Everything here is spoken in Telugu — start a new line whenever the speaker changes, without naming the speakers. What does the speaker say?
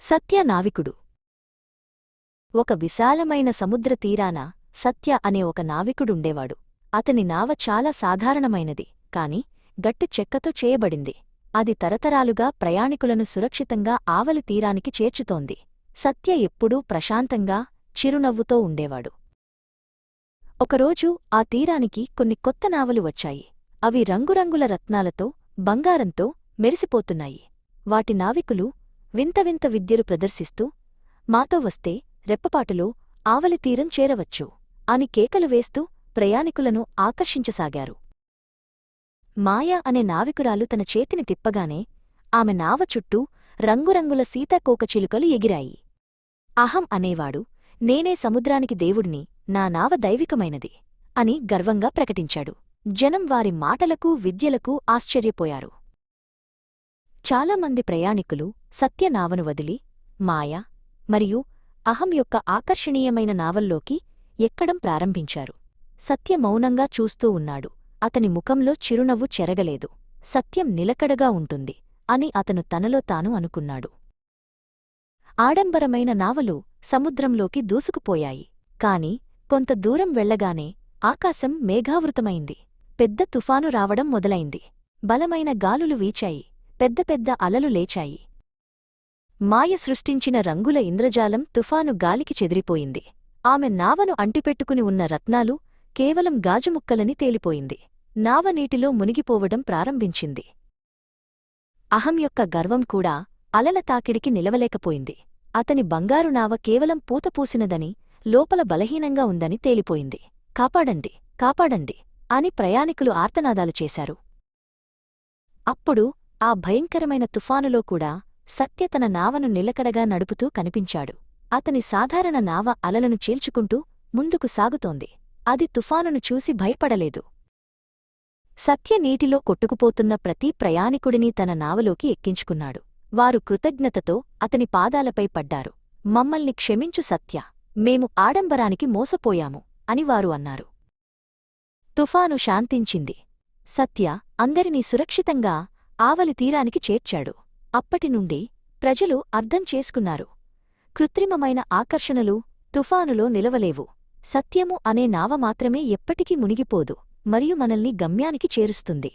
సత్య నావికుడు. ఒక విశాలమైన సముద్ర తీరాన సత్య అనే ఒక నావికుడుండేవాడు. అతని నావ చాలా సాధారణమైనది కాని గట్టి చెక్కతో చేయబడింది. అది తరతరాలుగా ప్రయాణికులను సురక్షితంగా ఆవలి తీరానికి చేర్చుతోంది. సత్య ఎప్పుడూ ప్రశాంతంగా చిరునవ్వుతో ఉండేవాడు. ఒకరోజు ఆ తీరానికి కొన్ని కొత్త నావలు వచ్చాయి. అవి రంగురంగుల రత్నాలతో బంగారంతో మెరిసిపోతున్నాయి. వాటి నావికులు వింత వింత విద్యలు ప్రదర్శిస్తూ మాతో వస్తే రెప్పపాటులో ఆవలి తీరం చేరవచ్చు అని కేకలు వేస్తూ ప్రయాణికులను ఆకర్షించసాగారు. మాయ అనే నావికురాలు తన చేతిని తిప్పగానే ఆమె నావ చుట్టూ రంగురంగుల సీతాకోకచిలుకలు ఎగిరాయి. అహం అనేవాడు నేనే సముద్రానికి దేవుడిని నా నావ దైవికమైనది అని గర్వంగా ప్రకటించాడు. జనం వారి మాటలకు విద్యలకు ఆశ్చర్యపోయారు. చాలామంది ప్రయాణికులు సత్యనావను వదిలి మాయ మరియు అహం యొక్క ఆకర్షణీయమైన నావల్లోకి ఎక్కడం ప్రారంభించారు. సత్య మౌనంగా చూస్తూ ఉన్నాడు. అతని ముఖంలో చిరునవ్వు చెరగలేదు. సత్యం నిలకడగా ఉంటుంది అని అతను తనలో తాను అనుకున్నాడు. ఆడంబరమైన నావలు సముద్రంలోకి దూసుకుపోయాయి. కాని కొంత దూరం వెళ్ళగానే ఆకాశం మేఘావృతమైంది. పెద్ద తుఫాను రావడం మొదలైంది. బలమైన గాలులు వీచాయి. పెద్ద పెద్ద అలలు లేచాయి. మాయ సృష్టించిన రంగుల ఇంద్రజాలం తుఫాను గాలికి చెదిరిపోయింది. ఆమె నావను అంటిపెట్టుకుని ఉన్న రత్నాలు కేవలం గాజుముక్కలని తేలిపోయింది. నావ నీటిలో మునిగిపోవడం ప్రారంభించింది. అహం యొక్క గర్వం కూడా అలల తాకిడికి నిలవలేకపోయింది. అతని బంగారు నావ కేవలం పూతపూసినదని లోపల బలహీనంగా ఉందని తేలిపోయింది. కాపాడండి కాపాడండి అని ప్రయాణికులు ఆర్తనాదాలు చేశారు. అప్పుడు ఆ భయంకరమైన తుఫానులో కూడా సత్య తన నావను నిలకడగా నడుపుతూ కనిపించాడు. అతని సాధారణ నావ అలలను చీల్చుకుంటూ ముందుకు సాగుతోంది. అది తుఫానును చూసి భయపడలేదు. సత్య నీటిలో కొట్టుకుపోతున్న ప్రతి ప్రయాణికుడిని తన నావలోకి ఎక్కించుకున్నాడు. వారు కృతజ్ఞతతో అతని పాదాలపై పడ్డారు. మమ్మల్ని క్షమించు సత్య. మేము ఆడంబరానికి మోసపోయాము అని వారు అన్నారు. తుఫాను శాంతించింది. సత్య అందరినీ సురక్షితంగా ఆవలి తీరానికి చేర్చాడు. అప్పటినుండి ప్రజలు అర్థం చేసుకున్నారు. కృత్రిమమైన ఆకర్షణలు తుఫానులో నిలవలేవు. సత్యము అనే నావ మాత్రమే ఎప్పటికీ మునిగిపోదు మరియు మనల్ని గమ్యానికి చేరుస్తుంది.